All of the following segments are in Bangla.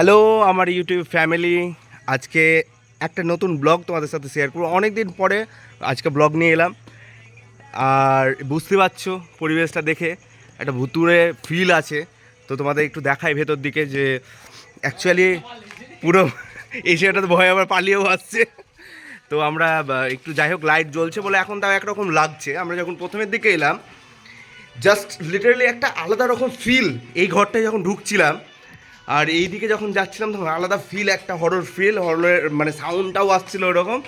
হ্যালো, আমার ইউটিউব ফ্যামিলি। আজকে একটা নতুন ব্লগ তোমাদের সাথে শেয়ার করব। অনেক দিন পরে আজকে ব্লগ নিয়ে এলাম। আর বুঝতে পারছ পরিবেশটা দেখে, একটা ভুতুরে ফিল আছে। তো তোমাদের একটু দেখাই ভেতর দিকে যে অ্যাকচুয়ালি পুরো এসে ওটাতে ভয় আবার পালিয়েও আসছে। তো আমরা একটু যাই হোক লাইট জ্বলছে বলে এখন তাও একরকম লাগছে। আমরা যখন প্রথমের দিকে এলাম জাস্ট লিটারালি একটা আলাদা রকম ফিল এই ঘরটায় যখন ঢুকছিলাম আর এই দিকে যখন যাচ্ছিলাম, তখন আলাদা ফিল একটা হরর ফিল হররের মানে সাউন্ডটাও আসছিল ওরকম।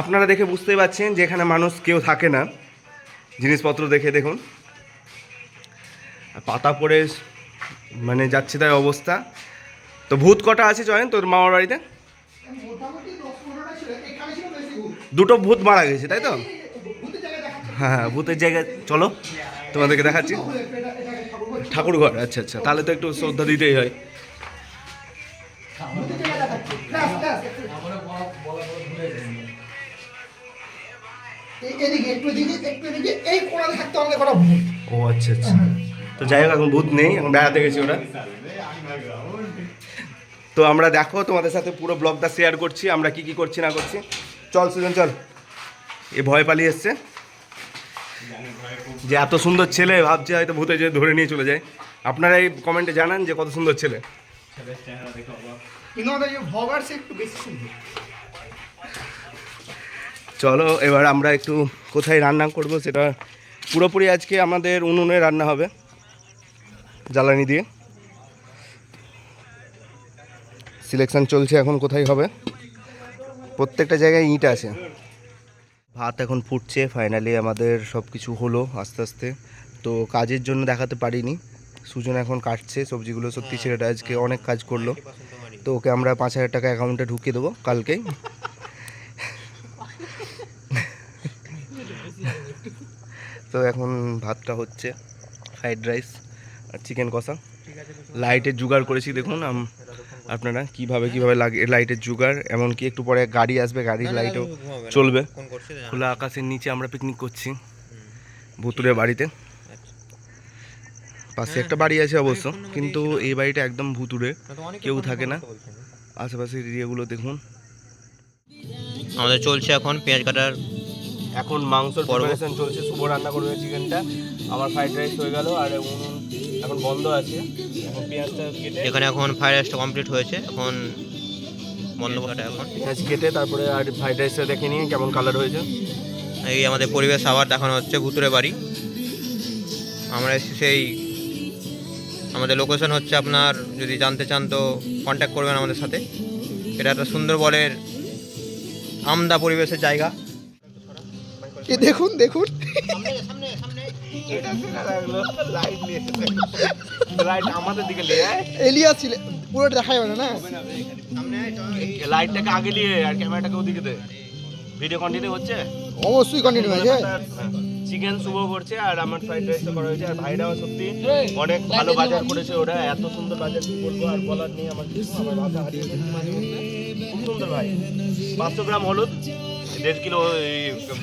আপনারা দেখে বুঝতেই পারছেন যে এখানে মানুষ কেউ থাকে না। জিনিসপত্র দেখে দেখুন। পাতা পড়ে মানে যাচ্ছে তাই অবস্থা। তো ভূত কটা আছে চয়েন তোর মামার বাড়িতে? দুটো ভূত মারা গেছে, তাই তো? হ্যাঁ হ্যাঁ ভূতের জায়গায়, চলো তোমাদেরকে দেখাচ্ছি। ঠাকুর ঘর আচ্ছা আচ্ছা তাহলে তো একটু শ্রদ্ধা দিতেই হয়। ও আচ্ছা আচ্ছা। তো যাই হোক এখন ভূত নেই এখন বেড়াতে গেছি ওরা। তো আমরা দেখো তোমাদের সাথে পুরো ব্লগটা শেয়ার করছি আমরা কি কি করছি না করছি। চল সুজন চল। এ ভয় পালিয়ে এসছে। যে এত সুন্দর ছেলে, ভাবছে হয়তো ভূতে যে ধরে নিয়ে চলে যায়। আপনারা এই কমেন্টে জানান যে কত সুন্দর ছেলে। চলো, এবার আমরা একটু কোথায় রান্না করব সেটা পুরোপুরি আজকে আমাদের উনুনে রান্না হবে, জ্বালানি দিয়ে। সিলেকশন চলছে এখন কোথায় হবে? প্রত্যেকটা জায়গায় ইট আছে। ভাত এখন ফুটছে ফাইনালি আমাদের সব কিছু হলো আস্তে আস্তে। তো কাজের জন্য দেখাতে পারিনি। সুজন এখন কাটছে সবজিগুলো সত্যি ছেলেটা আজকে অনেক কাজ করল। তো ওকে আমরা পাঁচ হাজার টাকা অ্যাকাউন্টে ঢুকিয়ে দেবো কালকেই। তো এখন ভাতটা হচ্ছে ফ্রাইড রাইস আর চিকেন কষা। লাইটের জোগাড় করেছি দেখুন। আপনারা কীভাবে কীভাবে লাগে লাইটের জোগাড় এমনকি একটু পরে গাড়ি আসবে গাড়ির লাইটও চলবে। খোলা আকাশের নিচে আমরা পিকনিক করছি। ভুতুরের বাড়িতে। পাশে একটা বাড়ি আছে অবশ্য কিন্তু এই বাড়িটা একদম ভুতুরে কেউ থাকে না। আশেপাশের এরিয়াগুলো দেখুন। আমাদের চলছে এখন পেঁয়াজ কাটার এখন মাংস পর্ব। প্রিপারেশন চলছে। শুভ রান্না করবে চিকেনটা আমার ফ্রাইড রাইস হয়ে গেল আর উনুন এখন বন্ধ আছে। এখন পেঁয়াজটা কেটে এখানে এখন ফ্রাইড রাইসটা কমপ্লিট হয়েছে এখন বন্ধ কাটা এখন। পেঁয়াজ কেটে তারপরে আর ফ্রাইড রাইসটা দেখে নিয়ে কেমন কালার হয়েছে। এই আমাদের পরিবেশ আবার দেখানো হচ্ছে ভুতুরে বাড়ি। আমরা এসেছি সেই আমাদের লোকেশন হচ্ছে আপনার যদি জানতে চান তো কন্ট্যাক্ট করবেন আমাদের সাথে। এটা একটা সুন্দরবনের আমদা পরিবেশের জায়গা। এ দেখুন দেখুন। এলিয়া ছিল। পুরো দেখা যাবে না না? লাইটটাকে আগে নিয়ে আর ক্যামেরাটাকে ওদিকে দে। ভিডিও কন্টিনিউ হচ্ছে? অবশ্যই কন্টিনিউ আছে চিকেন শুভ করছে আর আমার ফ্রাইড রাইসটা করা হয়েছে। আর ভাইরাও সত্যি অনেক ভালো বাজার করেছে ওরা। এত সুন্দর বাজার কি বলব? আর বলার নেই আমার কিছু। আমার ভাষা হারিয়ে গেছে। মাঝে মধ্যে। খুব সুন্দর ভাই। পাঁচশো গ্রাম হলুদ দেড় কিলো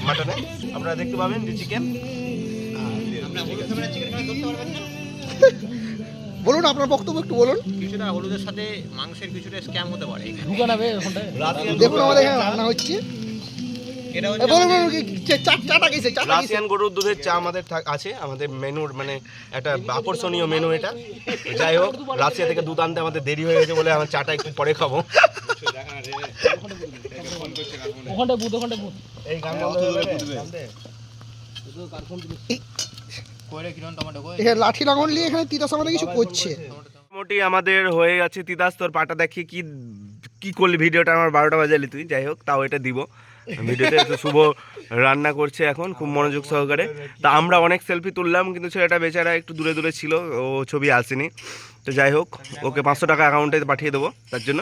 মাটনে আপনারা দেখতে পাবেন যে চিকেন বলুন আপনার বক্তব্য একটু বলুন। কিছুটা হলুদের সাথে মাংসের কিছুটা স্ক্যাম হতে পারে দেখুন আমাদের এখানে রান্না হচ্ছে। রাশিয়ান গরুর দুধের চা আমাদের আছে আমাদের মেনুর মানে একটা আকর্ষণীয় মেনু এটা। যাই হোক রাশিয়া থেকে দুধ আনতে আমাদের দেরি হয়ে গেছে বলে আমার চাটা একটু পরে খাব। এই গান লাঠি লাঙল নিয়ে এখানে তিতাস আমাদের কিছু করছে। মোটামুটি আমাদের হয়ে গেছে তিতাস তোর পাটা দেখি কি কি করলি? ভিডিওটা আমার বারোটা বাজালি তুই যাই হোক তাও এটা দিব। ভিডিওতে একটু শুভ রান্না করছে এখন খুব মনোযোগ সহকারে। তা আমরা অনেক সেলফি তুললাম কিন্তু ছেলেটা বেচারা একটু দূরে দূরে ছিল ও ছবি আসেনি। তো যাই হোক ওকে পাঁচশো টাকা অ্যাকাউন্টে পাঠিয়ে দেবো তার জন্য।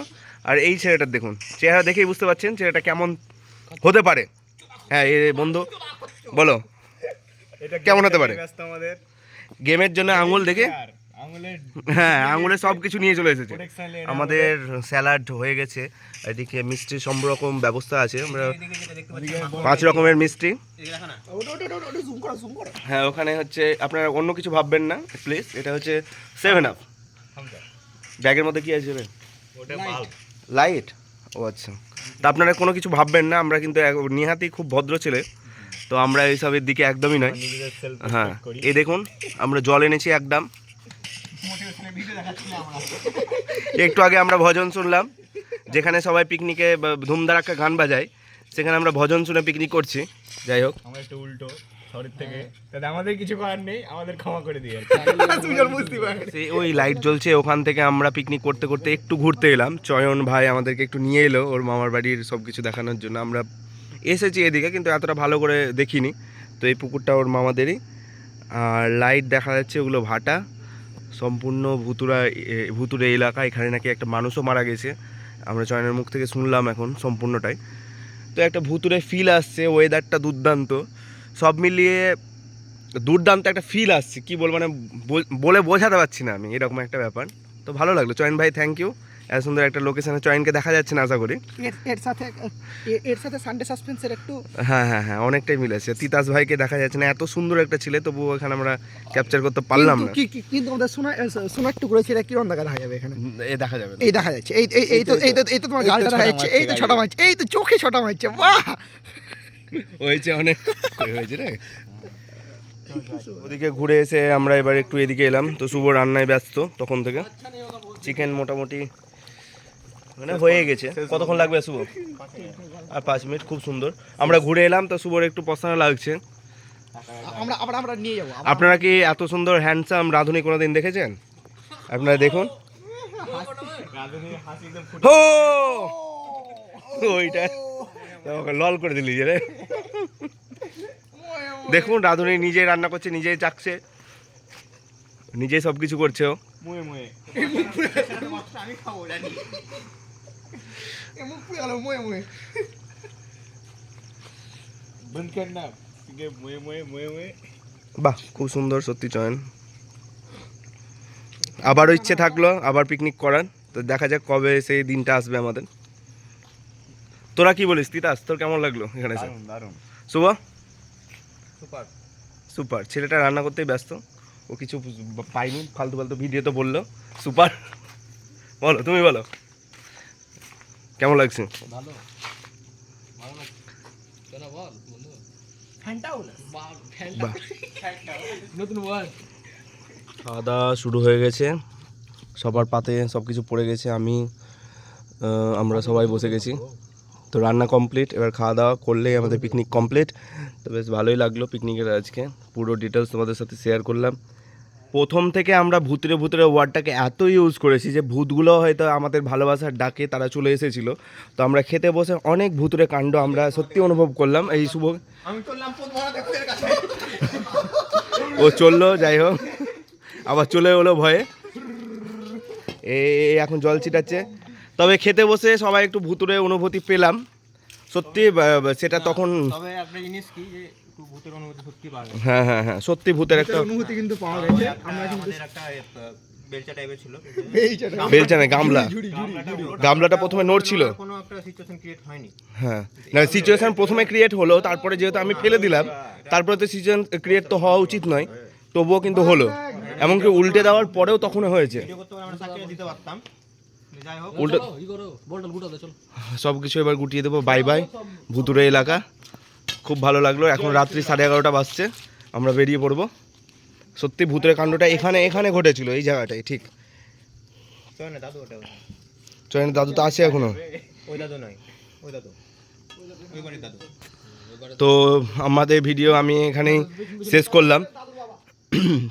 আর এই ছেলেটার দেখুন চেহারা দেখেই বুঝতে পারছেন ছেলেটা কেমন হতে পারে। হ্যাঁ এ বন্ধু বলো। কেমন হতে পারে? গেমের জন্য আঙুল দেখে? হ্যাঁ আঙুলে সব কিছু নিয়ে চলে এসেছে। আমাদের স্যালাড হয়ে গেছে। এদিকে মিষ্টি সব রকম ব্যবস্থা আছে। আমরা পাঁচ রকমের মিষ্টি। হ্যাঁ ওখানে হচ্ছে আপনারা অন্য কিছু ভাববেন না প্লিজ এটা হচ্ছে সেভেন আপ ব্যাগের মধ্যে কি আছে? লাইট ও আচ্ছা। তা আপনারা কোনো কিছু ভাববেন না আমরা কিন্তু এক- নিহাতি খুব ভদ্র ছেলে। তো আমরা এইসবের দিকে একদমই নয়। হ্যাঁ এ দেখুন আমরা জল এনেছি একদম একটু আগে আমরা ভজন শুনলাম যেখানে সবাই পিকনিকে ধুমধারাক্কা গান বাজায় সেখানে আমরা ভজন শুনে পিকনিক করছি। যাই হোক। আমরা একটু উল্টো থেকে। আমাদের কিছু করার নেই আমাদের ক্ষমা করে দিয়ে সেই ওই লাইট জ্বলছে ওখান থেকে আমরা পিকনিক করতে করতে একটু ঘুরতে এলাম। চয়ন ভাই আমাদেরকে একটু নিয়ে এলো ওর মামার বাড়ির সব কিছু দেখানোর জন্য। আমরা এসেছি এদিকে, কিন্তু এতটা ভালো করে দেখিনি। তো এই পুকুরটা ওর মামাদেরই। আর লাইট দেখা যাচ্ছে ওগুলো ভাটা। সম্পূর্ণ ভুতুরা ভুতুরে এলাকা। এখানে নাকি একটা মানুষও মারা গেছে। আমরা চয়নের মুখ থেকে শুনলাম এখন সম্পূর্ণটাই। তো একটা ভুতুরে ফিল আসছে ওয়েদারটা দুর্দান্ত। সব মিলিয়ে দুর্দান্ত একটা ফিল আসছে। কি বল মানে বলে বোঝাতে পারছি না আমি, এরকম একটা ব্যাপার। তো ভালো লাগল। চয়ন ভাই থ্যাংক ইউ এত সুন্দর একটা লোকেশনে চয়নকে দেখা যাচ্ছে না আশা করি। এর সাথে এর সাথে সানডে সাসপেন্সের একটু হ্যাঁ হ্যাঁ হ্যাঁ অনেকটাই মিল আছে। তিতাস ভাইকে দেখা যাচ্ছে না এত সুন্দর একটা ছেলে তবুও এখানে আমরা ক্যাপচার করতে পারলাম না। কি- কি- কিন্তু আমাদের সোনা সোনার টুকরো ছিল কিরণ দেখা যাবে এখানে? এ দেখা যাবে এই দেখা যাচ্ছে এই এই- এই তো এই তো এই তো তোমার গালটা দেখা যাচ্ছে এই তো ছটা মারছে এই তো চোখে ছটা মারছে বাহ! হয়েছে অনেক হয়েছে রে। ওদিকে ঘুরে এসে আমরা এবার একটু এদিকে এলাম। তো শুভ রান্নায় ব্যস্ত তখন থেকে। চিকেন মোটামুটি মানে হয়ে গেছে। কতক্ষণ লাগবে শুভ? আর পাঁচ মিনিট খুব সুন্দর। আমরা ঘুরে এলাম তো শুভর একটু পছন্দ লাগছে। আমরা আবার আমরা নিয়ে যাব। আপনারা কি এত সুন্দর হ্যান্ডসাম রাধুনি কোনোদিন দেখেছেন? আপনারা দেখুন। হো! ওইটা। লল করে দিলি রে। দেখুন রাধুনি নিজেই রান্না করছে নিজেই চাকছে। নিজেই সব কিছু করছে ও। মুয়ে মুয়ে। মুখ পুড়ে গেল মুয়ে মুয়ে বন্ধ কর না ঠিক মুয়ে মুয়ে মুয়ে মুয়ে বাহ খুব সুন্দর সত্যি চয়ন। আবারও ইচ্ছে থাকল আবার পিকনিক করার। তো দেখা যাক কবে সেই দিনটা আসবে আমাদের। তোরা কি বলিস তিতাস? তোর কেমন লাগল এখানে শুভ? সুপার। সুপার। ছেলেটা রান্না করতেই ব্যস্ত। ও কিছু পাইনি ফালতু ফালতু ভিডিও তো বলল। সুপার। বলো তুমি বলো। কেমন লাগছে? ভালো। খাওয়া দাওয়া শুরু হয়ে গেছে। সবার পাতে সব কিছু পড়ে গেছে। আমি আমরা সবাই বসে গেছি। তো রান্না কমপ্লিট এবার খাওয়া দাওয়া করলেই আমাদের পিকনিক কমপ্লিট তো বেশ ভালোই লাগল পিকনিকের আজকে। পুরো ডিটেলস তোমাদের সাথে শেয়ার করলাম। প্রথম থেকে আমরা ভূতরে ভূতরে ওয়ার্ডটাকে এত ইউজ করেছি যে ভূতগুলো হয়তো আমাদের ভালোবাসার ডাকে তারা চলে এসেছিল। তো আমরা খেতে বসে অনেক ভূতুরে কাণ্ড আমরা সত্যি অনুভব করলাম। এই শুভ ও চলল যাই হোক। আবার চলে হলো ভয়ে। এ এখন জল ছিটাচ্ছে। তবে খেতে বসে সবাই একটু ভুতুরে অনুভূতি পেলাম। সত্যি সেটা তখন তবে একটা জিনিস কি যে একটু ভূতের অনুভূতি সত্যি পাওয়া হ্যাঁ হ্যাঁ হ্যাঁ সত্যি ভূতের একটা অনুভূতি কিন্তু পাওয়া গেছে। আমরা আমাদের একটা বেলচা টাইপের ছিল। বেলচা না গামলা। গামলাটা প্রথমে নড়ছিল কোনো একটা সিচুয়েশন ক্রিয়েট হয়নি। হ্যাঁ না সিচুয়েশন প্রথমে ক্রিয়েট হলো তারপরে যেহেতু আমি ফেলে দিলাম তারপরে তো সিচুয়েশন ক্রিয়েট তো হওয়া উচিত নয় তবুও কিন্তু হলো। এমনকি উল্টে দেওয়ার পরেও তখন হয়েছে। ভিডিও করতে পারলে আমরা সাকিয়ে দিতে পারতাম। কিন্তু যাই হোক। উল্টো চলো, ই করো বলটা গুটা দে চলো। সব কিছু এবার গুটিয়ে দেবো বাই বাই ভুতুরে এলাকা। খুব ভালো লাগল। এখন রাত্রি সাড়ে এগারোটা বাজছে। আমরা বেরিয়ে পড়ব। সত্যি ভূতের কাণ্ডটা এখানে এখানে ঘটেছিল এই জায়গাটায় ঠিক। চয়নের দাদু তো আছে এখনও। ওই দাদু নয় ওই দাদু দাদু। তো আমাদের ভিডিও আমি এখানেই শেষ করলাম।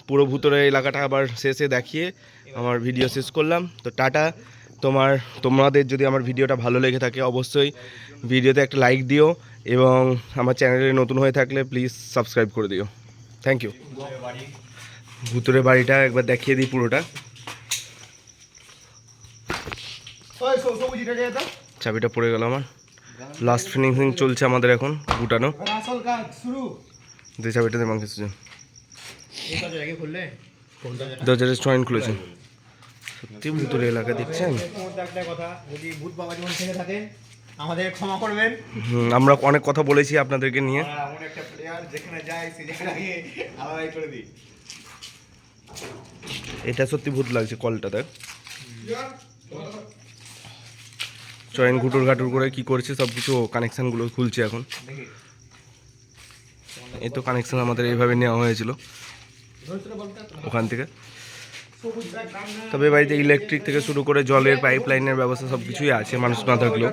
পুরো ভূতরে এলাকাটা আবার শেষে দেখিয়ে আমার ভিডিও শেষ করলাম। তো টাটা। তোমার তোমাদের যদি আমার ভিডিওটা ভালো লেগে থাকে অবশ্যই ভিডিওতে একটা লাইক দিও। এবং আমার চ্যানেলে নতুন হয়ে থাকলে প্লিজ সাবস্ক্রাইব করে দিও। থ্যাংক ইউ ভূতরে বাড়িটা একবার দেখিয়ে দিই পুরোটা। চাবিটা পড়ে গেল আমার। লাস্ট ফিনিশিং চলছে আমাদের এখন গুটানো। আসল কাজ যে চাবিটা দিয়ে মাংস দরজাটা জয়েন খুলেছে। সত্যি ভূতুরে এলাকা দেখছেন কথা যদি ভূত বাবা জীবন থেকে থাকেন আমাদের ক্ষমা করবেন। আমরা অনেক কথা বলেছি আপনাদেরকে নিয়ে। এমন একটা প্লেয়ার যেখানে যায় সে জায়গাটাকে আলাদাই করে দিই। এটা সত্যি ভূত লাগছে কলটা দেখ। চয়ন ঘুটুর ঘাটুর করে কি করছে সব কিছু কানেকশানগুলো খুলছে এখন। এই তো কানেকশান আমাদের এইভাবে নেওয়া হয়েছিল। ওখান থেকে। তবে বাড়িতে ইলেকট্রিক থেকে শুরু করে জলের পাইপ লাইনের ব্যবস্থা সবকিছুই আছে, মানুষ না থাকলেও।